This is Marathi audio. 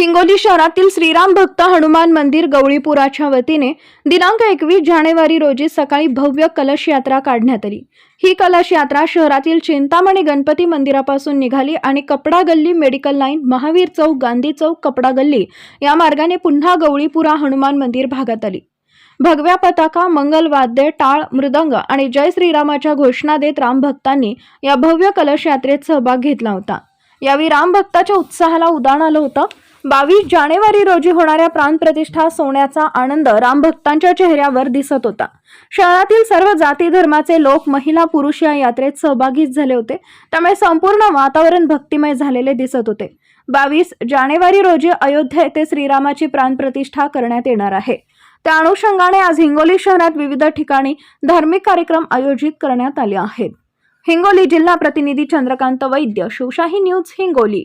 हिंगोली शहरातील श्रीराम भक्त हनुमान मंदिर गवळीपुराच्या वतीने दिनांक एकवीस जानेवारी रोजी सकाळी भव्य कलश यात्रा काढण्यात आली. ही कलश यात्रा शहरातील चिंतामणी गणपती मंदिरापासून निघाली आणि कपडा गल्ली मेडिकल लाईन महावीर चौक गांधी चौक कपडा गल्ली या मार्गाने पुन्हा गवळीपुरा हनुमान मंदिर भागात आली. भगव्या पताका मंगलवाद्य टाळ मृदंग आणि जय श्रीरामाच्या घोषणा देत रामभक्तांनी या भव्य कलश यात्रेत सहभाग घेतला होता. यावेळी रामभक्ताच्या उत्साहाला उदाहरण आलं होतं. बावीस जानेवारी रोजी होणाऱ्या प्राणप्रतिष्ठा सोन्याचा आनंद रामभक्तांच्या चेहऱ्यावर दिसत होता. शहरातील सर्व जाती धर्माचे लोक महिला पुरुष या यात्रेत सहभागी झाले होते. त्यामुळे संपूर्ण वातावरण भक्तिमय झालेले दिसत होते. बावीस जानेवारी रोजी अयोध्या येथे श्रीरामाची प्राणप्रतिष्ठा करण्यात येणार आहे. त्या अनुषंगाने आज हिंगोली शहरात विविध ठिकाणी धार्मिक कार्यक्रम आयोजित करण्यात आले आहेत. हिंगोली जिल्हा प्रतिनिधी चंद्रकांत वैद्य शिवशाही न्यूज हिंगोली.